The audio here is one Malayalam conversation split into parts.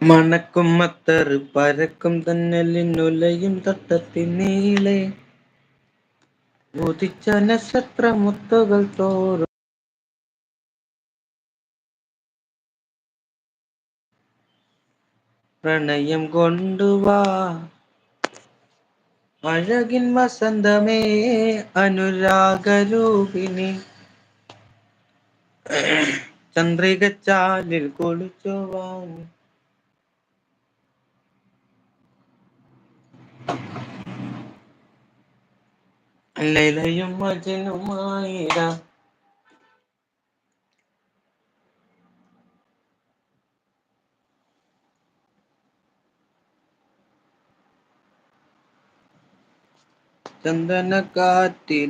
മണക്കും മത്തറ് പരക്കും തന്നലിനുലയും തട്ടത്തിനീളെ. ഉദിച്ച നക്ഷത്ര മുത്തുകൾ തോറും പ്രണയം കൊണ്ടുവാ അഴകിൻ വസന്തമേ അനുരാഗരൂപിണി. ചന്ദ്രിക ചാലിൽ കുളിച്ചുവാൻ ലൈലയും മജനുമായിരാ ചന്ദന കാറ്റിൽ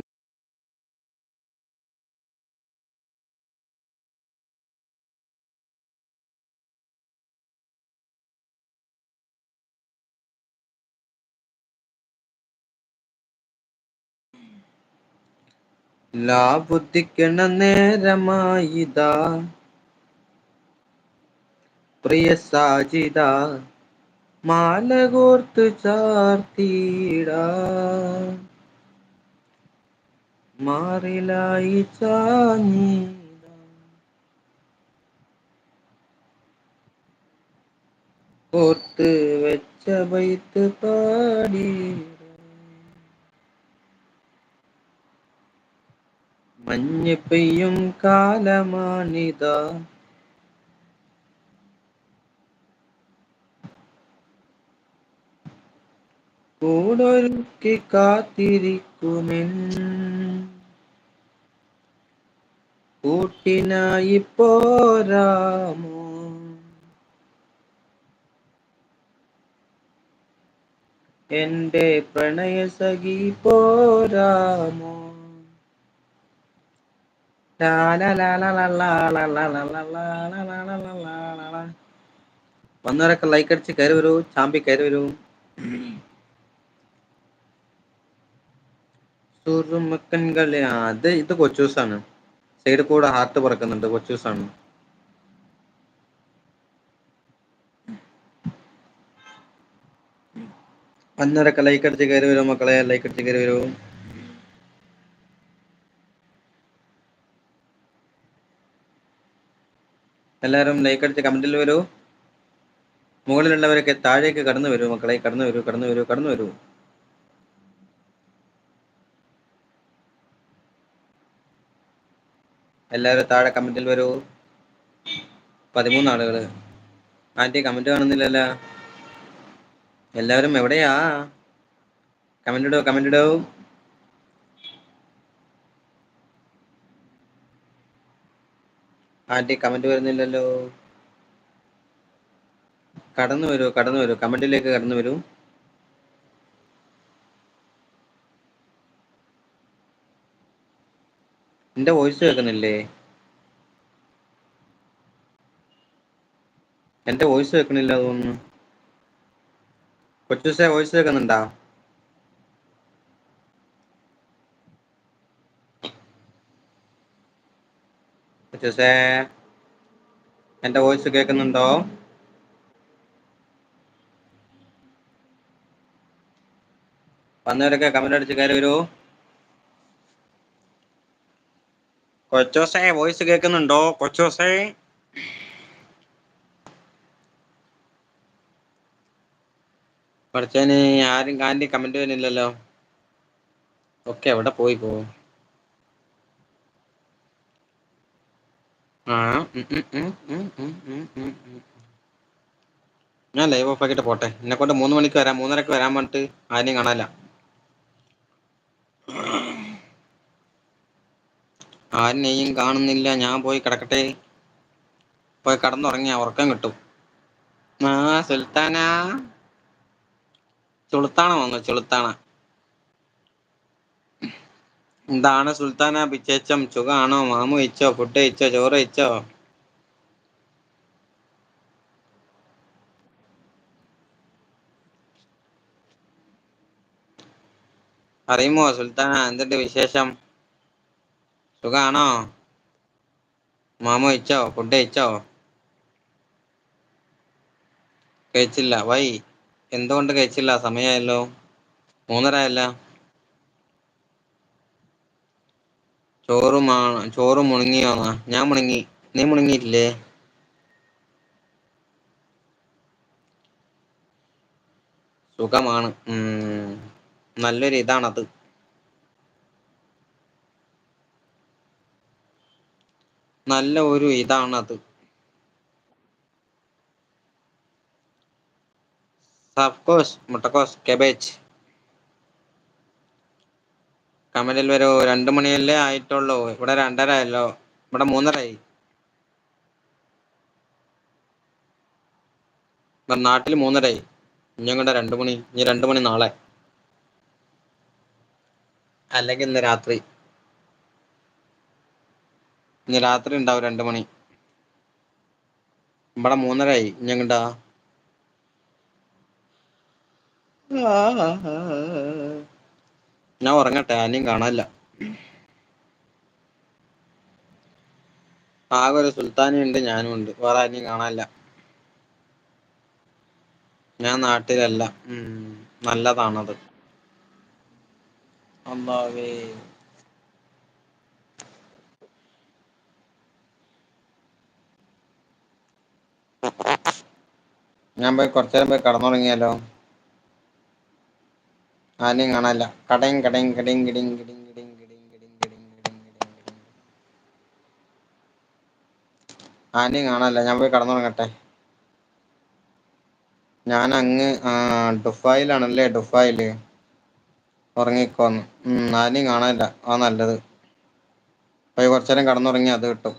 ലാബുദ്ധിക്കണ നേരമായിതാ. പ്രിയ സാജിത മാല കോർത്ത് ചാർത്തിടാ മാറിലായി ചാഞ്ഞിടാ. കോർത്ത് വെച്ച വൈത്ത് പാടി മഞ്ഞ് പെയ്യും കാലമാണിതാ. കൂടൊരുക്കി കാത്തിരിക്കുമെൻ. കൂട്ടിനായി പോരാമോ? എന്റെ പ്രണയ സഖി പോരാമോ? വന്നവരൊക്കെ ലൈക്ക് അടിച്ച് കയറി വരൂ ചാമ്പി കയറി വരൂ സുറുമക്കൻകളി അത് ഇത് കൊച്ചൂസാണ് സൈഡ് കൂടെ ഹാർട്ട് പറക്കുന്നുണ്ട് കൊച്ചൂസാണ് വന്നവരൊക്കെ ലൈക്ക് അടിച്ച് കയറി വരൂ മക്കളെ ലൈക്ക് അടിച്ച് കയറി വരൂ എല്ലാവരും ലൈക്ക് അടിച്ച് കമന്റിൽ വരൂ. മുകളിലുള്ളവരൊക്കെ താഴേക്ക് കടന്നു വരൂ മക്കളെ. കടന്നു വരൂ കടന്നു വരൂ കടന്നു വരൂ. എല്ലാവരും താഴെ കമന്റിൽ വരൂ. പതിമൂന്ന് ആളുകൾ. ആന്റി കമന്റ് കാണുന്നില്ലല്ലോ. എല്ലാവരും എവിടെയാ? കമന്റ് ഇടോ കമന്റ് ഇടോ. ആന്റി കമന്റ് വരുന്നില്ലല്ലോ. കടന്നു വരൂ കടന്നു വരൂ. കമന്റിലേക്ക് കടന്നു വരൂ. എന്റെ വോയിസ് കേൾക്കുന്നില്ലേ? എന്റെ വോയിസ് കേൾക്കണില്ല തോന്നുന്നു. കൊച്ചൂസെ വോയിസ് കേൾക്കുന്നുണ്ടാ? കൊച്ചൂസേ എന്റെ വോയിസ് കേൾക്കുന്നുണ്ടോ? വന്നവരൊക്കെ കമന്റ് അടിച്ച് കയറി വരൂ. കൊച്ചോസേ വോയിസ് കേൾക്കുന്നുണ്ടോ? കൊച്ചോസേ പഠിച്ചതിന് ആരും കാണി കമന്റ് വരുന്നില്ലല്ലോ ഒക്കെ അവിടെ പോയി പോ. ഞാൻ ലൈവ് ഓഫ് ആക്കിയിട്ട് പോട്ടെ. എന്നെ കൊണ്ട് മൂന്ന് മണിക്ക് വരാം. മൂന്നരക്ക് വരാൻ പറഞ്ഞിട്ട് ആരെയും കാണാനില്ല. ആരെയും കാണുന്നില്ല. ഞാൻ പോയി കിടക്കട്ടെ. പോയി കടന്നുറങ്ങിയ ഉറക്കം കിട്ടും. ആ സുൽത്താന. ചുളുത്താണ വന്നു സുൽത്താന. എന്താണ് സുൽത്താന? പിച്ചേച്ചം സുഖാണോ മാമു ഇച്ചോ? ഫുഡ് ഇച്ചോ? ചോറ് ഇച്ചോ? അറിയുമോ സുൽത്താന? എന്തുണ്ട് വിശേഷം? സുഖാണോ മാമു ഇച്ചോ? ഫുഡ് ഇച്ചോ? കഴിച്ചില്ല. വൈ എന്തുകൊണ്ട് കഴിച്ചില്ല? സമയായല്ലോ. മൂന്നരായല്ല ചോറ് മാ ചോറ് മുണുങ്ങിയോന്നാ ഞാൻ മുണങ്ങി. നീ മുണങ്ങിയിട്ടില്ലേ? സുഖമാണ്. ഉം നല്ലൊരു ഇതാണത് നല്ല ഒരു ഇതാണത് സഫ്കോസ് മുട്ടക്കോസ് കബേജ് കമലിൽ വരോ. രണ്ടു മണിയല്ലേ ആയിട്ടുള്ളൂ. ഇവിടെ രണ്ടര അല്ലോ. ഇവിടെ മൂന്നരായി നാട്ടിൽ മൂന്നരായി ഞങ്ങളുടെ രണ്ടു മണി ഇനി രണ്ടു മണി നാളെ. അല്ലെങ്കിൽ ഇന്ന് രാത്രി. ഇന്ന് രാത്രി ഉണ്ടാവും രണ്ട് മണി. ഇബടെ മൂന്നരായി ഇഞ്ഞെങ്ങട്ടാ ഞാൻ ഉറങ്ങട്ടെ ആനയും കാണാനില്ല. ആകെ ഒരു സുൽത്താനും ഉണ്ട് ഞാനും ഉണ്ട്. വേറെ ആനയും കാണാനില്ല. ഞാൻ നാട്ടിലല്ല. നല്ലതാണത്. അല്ലാവേ ഞാൻ പോയി കൊറച്ചേരം പോയി കെടന്നുറങ്ങിയാലോ? ആരേം കാണാനില്ല കടയും കടയും കടയും കിടയും കിടയും കിടയും കിടയും കിടയും കിടയും കിടയും കിടയും ആനയും കാണാനില്ല ഞാൻ പോയി കടന്നുറങ്ങട്ടെ ഞാൻ അങ്ങ് ഡുഫായിലാണല്ലേ ദുഫായിൽ ഉറങ്ങിക്കോന്ന് ആരെയും ആരേം കാണാനില്ല ആ നല്ലത് പോയി കുറച്ചേരം കടന്നുറങ്ങി അത് കിട്ടും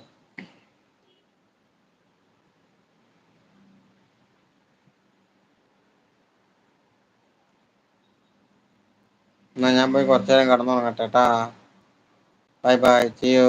ഞാൻ പോയി കുറച്ചു നേരം കിടന്നുറങ്ങട്ടെ കേട്ടാ ബൈ ബൈ ചെയ്യൂ